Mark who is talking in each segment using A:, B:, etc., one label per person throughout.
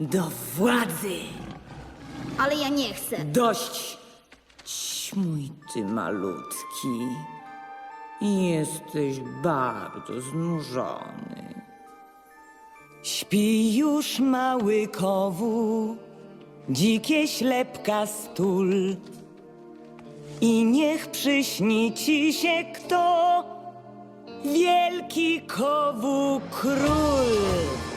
A: do władzy.
B: Ale ja nie chcę.
A: Dość. Ć, mój ty malutki. Jesteś bardzo znużony. Śpi już mały kowu, dzikie ślepka stul. I niech przyśni ci się kto, wielki kowu król.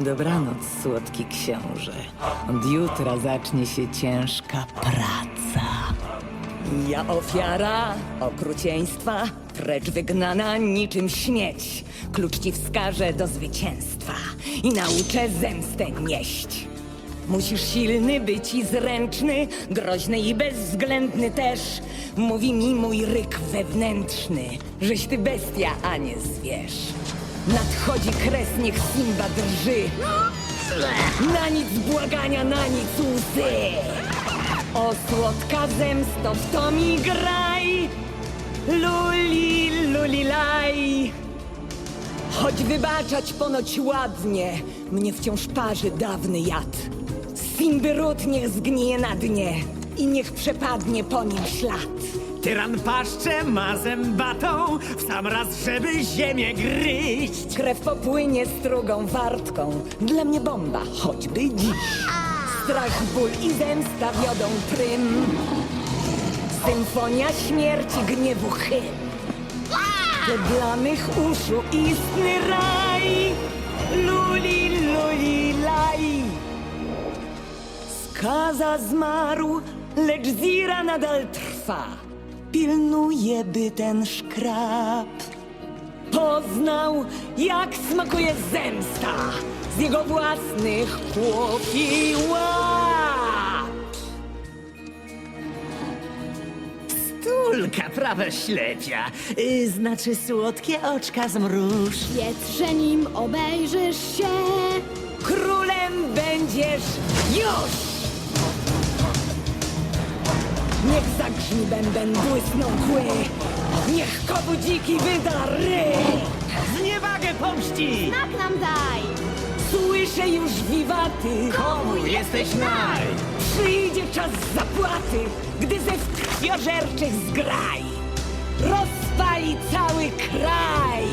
B: Dobranoc.
A: Słodki książę. Od jutra zacznie się ciężka praca. Ja ofiara okrucieństwa, precz wygnana niczym śmieć. Klucz ci wskaże do zwycięstwa i nauczę zemstę nieść. Musisz silny być i zręczny, groźny i bezwzględny też. Mówi mi mój ryk wewnętrzny, żeś ty bestia, a nie zwierz. Nadchodzi kres, niech Simba drży. Na nic błagania, na nic łzy. O słodka zemsto, w to mi graj. Luli, luli, laj. Choć wybaczać ponoć ładnie, mnie wciąż parzy dawny jad. Simby ród niech zgnije na dnie i niech przepadnie po nim ślad.
C: Tyran paszczę ma zębatą, w sam raz, żeby ziemię gryźć.
A: Krew popłynie strugą wartką, dla mnie bomba, choćby dziś. Strach, ból i zemsta wiodą prym. Symfonia śmierci, gniewu hymn. Dla mych uszu istny raj. Luli, luli, laj. Skaza zmarł, lecz Zira nadal trwa. Pilnuje, by ten szkrab poznał, jak smakuje zemsta z jego własnych chłopi łap.
C: Stulka prawa ślepia, y, znaczy słodkie oczka zmruż.
B: Wiedz, że nim obejrzysz się.
A: Królem będziesz już! Niech zagrzmi bęben, błysną kły, niech kowu dziki wyda ryk.
C: Zniewagę pomści!
B: Tak nam daj.
A: Słyszę już wiwaty,
C: Komu jesteś naj?
A: Przyjdzie czas zapłaty, gdy ze krwiożerczych zgraj rozpali cały kraj.